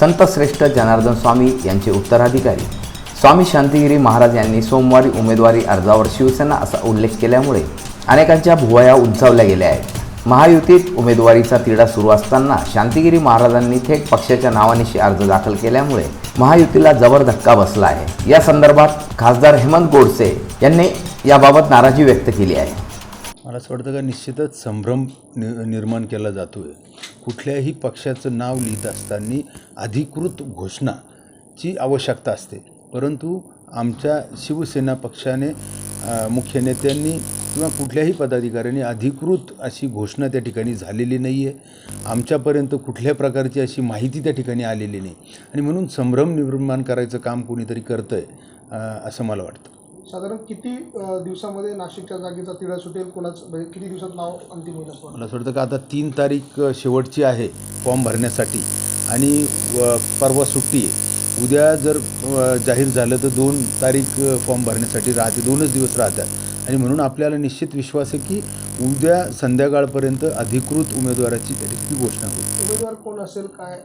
संतश्रेष्ठ जनार्दन स्वामी यांचे उत्तराधिकारी. स्वामी शांतिगिरी महाराज यांनी सोमवारी उमेदवारी अर्जावर शिवसेना असा उल्लेख केल्यामुळे अनेकांच्या भुवया उंचावल्या गेल्या आहेत. महायुतीत उमेदवारीचा तिढा सुरू असताना शांतिगिरी महाराजांनी थेट पक्षाच्या नावानिशी अर्ज दाखल केल्यामुळे महायुतीला जबर धक्का बसला आहे. या संदर्भात खासदार हेमंत गोडसे यांनी याबाबत नाराजी व्यक्त केली आहे. मला असं वाटतं का निश्चितच संभ्रम नि निर्माण केला जातो आहे कुठल्याही पक्षाचं नाव लिहित असताना अधिकृत घोषणाची आवश्यकता असते. परंतु आमच्या शिवसेना पक्षाने मुख्य नेत्यांनी किंवा कुठल्याही पदाधिकाऱ्यांनी अधिकृत अशी घोषणा त्या ठिकाणी झालेली नाही आहे आमच्यापर्यंत कुठल्या प्रकारची अशी माहिती त्या ठिकाणी आलेली नाही. आणि म्हणून संभ्रम निर्माण करायचं काम कोणीतरी करतं आहे असं मला वाटतं. साधारण किती दिवसामध्ये नाशिकच्या जागेचा तिढा सुटेल? कोणाच म्हणजे किती दिवसात नाव अंतिम होईल असं? मला असं वाटतं का आता तीन तारीख शेवटची आहे फॉर्म भरण्यासाठी. आणि परवा सुट्टी आहे. उद्या जर अ, जाहीर झालं तर दोन तारीख अ, फॉर्म भरण्यासाठी राहते. दोनच दिवस राहतात. आणि म्हणून आपल्याला निश्चित विश्वास आहे की उद्या संध्याकाळपर्यंत अधिकृत उमेदवाराची त्या ठिकाणी घोषणा होईल. उमेदवार कोण असेल काय?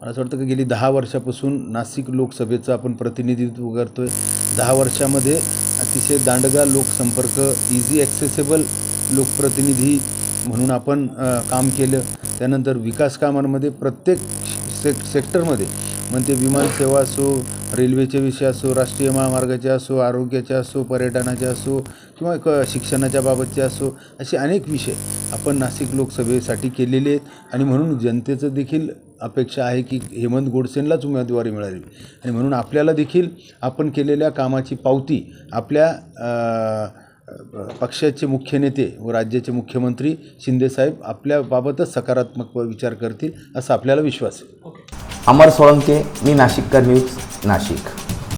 मला असं वाटतं की गेली दहा वर्षापासून नाशिक लोकसभेचं आपण प्रतिनिधित्व करतो आहे दहा वर्षामध्ये अतिशय दांडगा लोकसंपर्क इझी ॲक्सेसेबल लोकप्रतिनिधी म्हणून आपण काम केलं. त्यानंतर विकास कामांमध्ये प्रत्येक सेक सेक्टरमध्ये म्हणजे विमानसेवा असो रेल्वेचे विषय असो राष्ट्रीय महामार्गाचे असो आरोग्याचे असो पर्यटनाचे असो किंवा क शिक्षणाच्या बाबतचे असो असे अनेक विषय आपण नाशिक लोकसभेसाठी केलेले आहेत. आणि म्हणून जनतेचं देखील अपेक्षा आहे की हेमंत गोडसेंलाच उमेदवारी मिळावी आणि म्हणून आपल्याला देखील आपण केलेल्या कामाची पावती आपल्या पक्षाचे मुख्य नेते व राज्याचे मुख्यमंत्री शिंदेसाहेब आपल्याबाबतच सकारात्मक विचार करतील असा आपल्याला विश्वास आहे. अमर सोळंके मी नाशिककर न्यूज नाशिक.